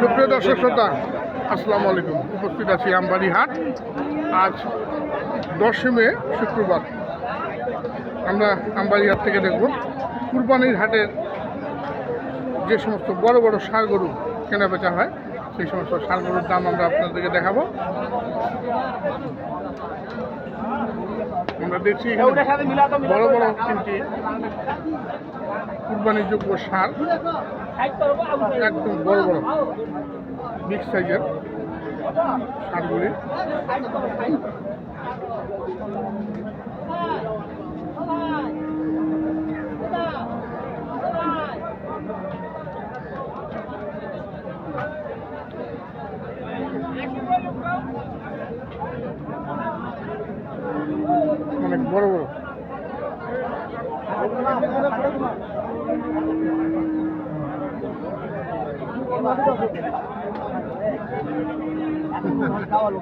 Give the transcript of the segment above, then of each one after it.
সুপ্রিয় দর্শক শ্রোতা, আসসালামু আলাইকুম। উপস্থিত আছি আমবাড়ি হাট আজ দশই মে, শুক্রবার। আমরা আমবাড়ি হাট থেকে দেখব কুরবানির হাটের যে সমস্ত বড় বড় ষাঁড় গরু কেনা বেচা হয়, সেই সমস্ত ষাঁড় গরুর দাম আমরা আপনাদেরকে দেখাবো। আমরা দেখছি বড় বড় তিনটি কুরবানির যোগ্য ষাঁড় একদম বড় বড় বিগ সাইজের সারগুলি বড় বড়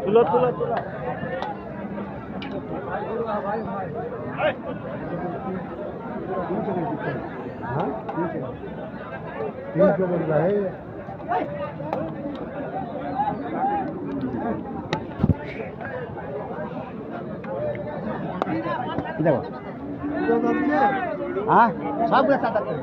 তুলো তুলো। কথা শোনো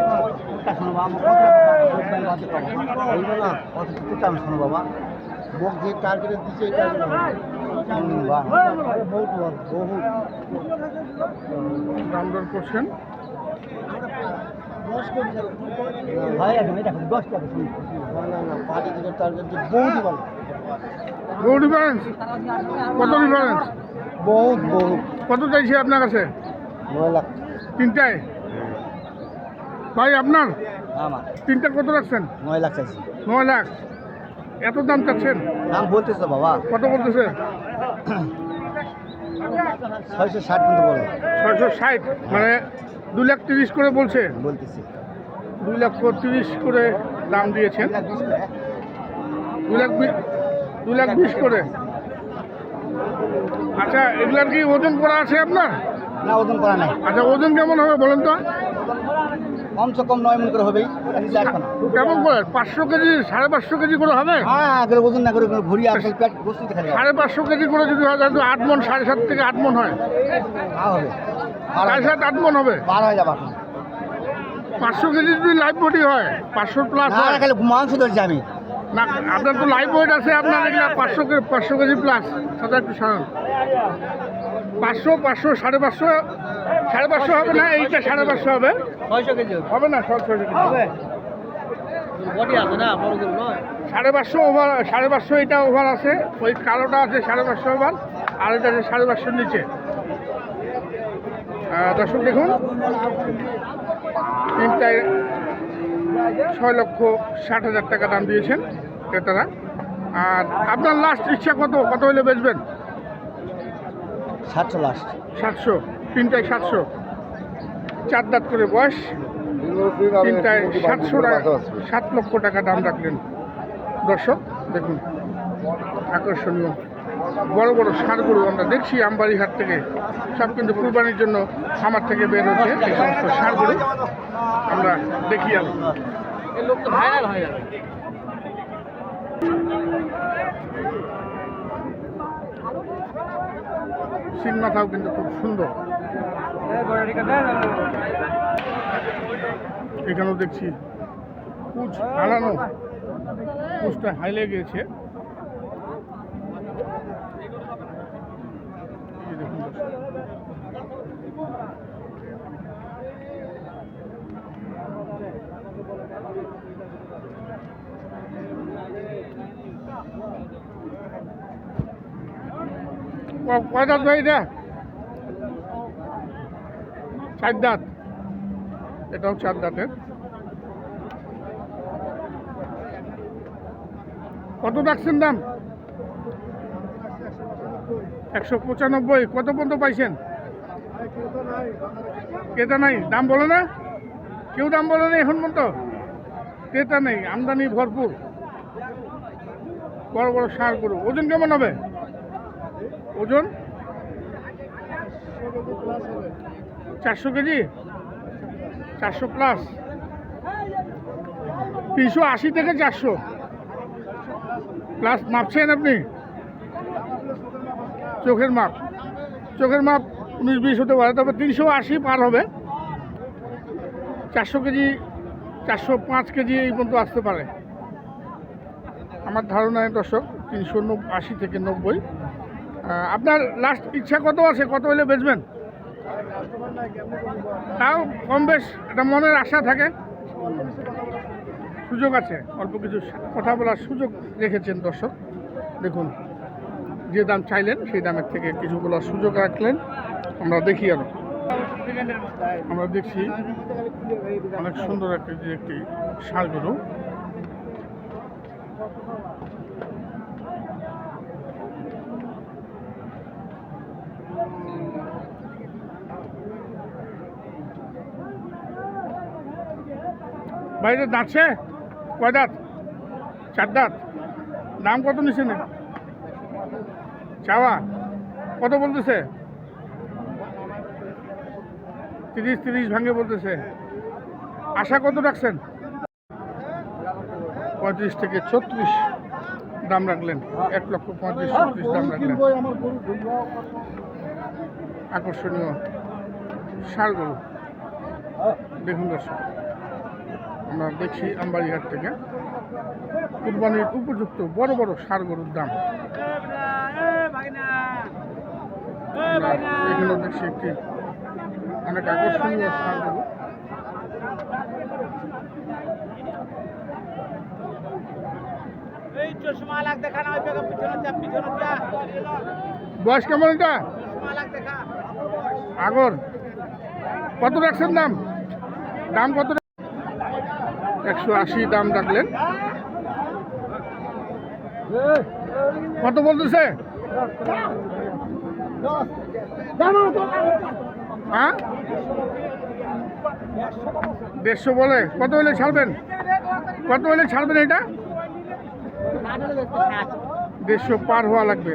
কথা বলব না, অত কিছু চান শোনো বাবা। মুখ যে টার্গেটে দিচ্ছে এই টার্গেটে বহুত করছেন ডিফারেন্স কত ডিফারেন্স বহুত বহুত। কত চাইছে আপনার কাছে? নয় লাখ। তিনটায়? ভাই আপনার? আমার। তিনটা কত রাখছেন? নয় লাখ চাইছি। নয় লাখ। এত দাম চাচ্ছেন? দাম বলতেছে বাবা। কত বলতেছে? ছয়শো ষাট কিন্তু বলো। ছয়শো ষাট? মানে দু লাখ তিরিশ করে বলছে। বলতেছি। দুই লাখ তিরিশ করে দাম দিয়েছেন। দু লাখ দু লাখ বিশ করে? আচ্ছা এগুলার কি ওজন করা আছে আপনার? না ওজন করা নাই। আচ্ছা ওজন কেমন হবে বলেন তো? কমসে কম নয় মন করে হবেই। নিচে কেমন করে? পাঁচশো কেজি সাড়ে পাঁচশো কেজি করে হবে? হ্যাঁ আগে ওজন না করে ঘুরি আসলে পেট খালি সাড়ে পাঁচশো কেজি করে যদি হয় তাহলে আট মন সাড়ে সাত থেকে আট মন হয়। হ্যাঁ হবে। সাড়ে সাত আট মন হবে? বার হয়ে যাবে পাঁচশো কেজি যদি লাইভ বডি হয় পাঁচশো প্লাস হয়? খালি মাংস ধরছি আমি। না আপনার তো লাইভ ওয়েট আছে আপনার পাঁচশো পাঁচশো কেজি প্লাস সেটা একটু সারান। পাঁচশো পাঁচশো সাড়ে পাঁচশো সাড়ে পাঁচশো হবে না? এইটা সাড়ে পাঁচশো হবে। ছয়শো কেজি হবে। না সব ছয়শো কেজি বডি আছে না? সাড়ে পাঁচশো ওভার সাড়ে পাঁচশো এটা ওভার আছে। ওই কালোটা আছে সাড়ে পাঁচশো ওভার আর এটা আছে সাড়ে পাঁচশোর নিচে। দর্শক দেখুন তিনটায় ছয় লক্ষ ষাট হাজার টাকা দাম দিয়েছেন ক্রেতারা। আর আপনার লাস্ট ইচ্ছা কত? কত হলে বেচবেন? সাতশো লাস্ট সাতশো তিনটায় সাতশো। চার দাঁত করে বয়স তিনটায় সাতশো টাকা সাত লক্ষ টাকা দাম রাখলেন। দর্শক দেখুন আকর্ষণীয়। বড় বড় ষাঁড়গুলো আমরা দেখছি আমবাড়ি হাট থেকে। সব কিন্তু কুরবানির জন্য খামার থেকে বের হচ্ছে এই সমস্ত ষাঁড়গুলো আমরা দেখি আর। লোক তো ভাইরাল হয়ে যাবে। মাথাও কিন্তু খুব সুন্দর। এখানেও দেখছি। কুচ হারানো। কুচটা হাইলে গিয়েছে দর্শক। ক- কয় দাঁত ভাই এটা চার দাঁত? এটাও চার কত ডাকছেন দাম? একশো পঁচানব্বই। কত পর্যন্ত পাইছেন? ক্রেতা নাই। দাম বলো না? কেউ দাম বলে না এখন মতো ক্রেতা নেই। আমদানি ভরপুর। বড় বড় সার গরু। ওজন কেমন হবে? ওজন? চারশো কেজি? চারশো প্লাস তিনশো আশি থেকে চারশো। প্লাস মাপছেন আপনি? চোখের মাপ। চোখের মাপ উনিশ, বিশ হতে পারে, তবে তিনশো আশি পার হবে। চারশো কেজি, চারশো পাঁচ কেজি এই পর্যন্ত আসতে পারে। আমার ধারণায় দর্শক, তিনশো আশি থেকে নব্বই। আপনার লাস্ট ইচ্ছা কত আছে? কত হলে বেচবেন? তাও কম বেশ একটা মনের আশা থাকে। সুযোগ আছে, অল্প কিছু কথা বলার সুযোগ রেখেছেন দর্শক। দেখুন, যে দাম চাইলেন, সেই দামের থেকে কিছু বলার সুযোগ রাখলেন। আমরা দেখি আরও। আমরা দেখছি, অনেক সুন্দর একটি যে একটি ষাঁড় গরু বাইরে দাঁতছে কয় দাঁত? চার দাঁত? দাম কত নিচ্ছে না? চাওয়া? কত বলতেছে? তিরিশ তিরিশ ভাঙে বলতেছে। আশা কত রাখছেন? পঁয়ত্রিশ থেকে ছত্রিশ দাম রাখলেন। এক লক্ষ পঁয়ত্রিশ, ছত্রিশ দাম রাখলেন। আকর্ষণীয় ষাড় গরু। দেখুন দর্শক। আমরা দেখছি আমবাড়িহাট থেকে। কুরবানির উপযুক্ত বড় বড় সার গরুর দাম। এখানে দেখছি একটি অনেক আকর্ষণীয় ষাড় গরু। দেখা বয়স কেমন এটা? দেখা। আগর। কত রাখছেন দাম? দাম কত একশো আশি দাম রাখলেন। কত বলতেছে? হ্যাঁ? দেড়শো বলে। কত হলে ছাড়বেন? কত হলে ছাড়বেন এটা? দেড়শো পার হওয়া লাগবে।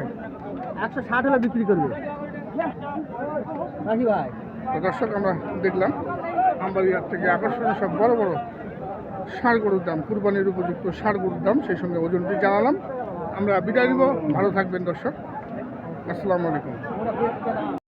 একশো ষাট হলে বিক্রি করবে। নাকি ভাই? তো দর্শক আমরা দেখলাম আমবাড়িহাট থেকে আকর্ষণীয় সব বড় বড় ষাঁড় গরুর দাম, কুরবানির উপযুক্ত সার গরুর দাম, সেই সঙ্গে ওজনটি জানালাম। আমরা বিদায় নিব। ভালো থাকবেন, দর্শক। আসসালামু আলাইকুম।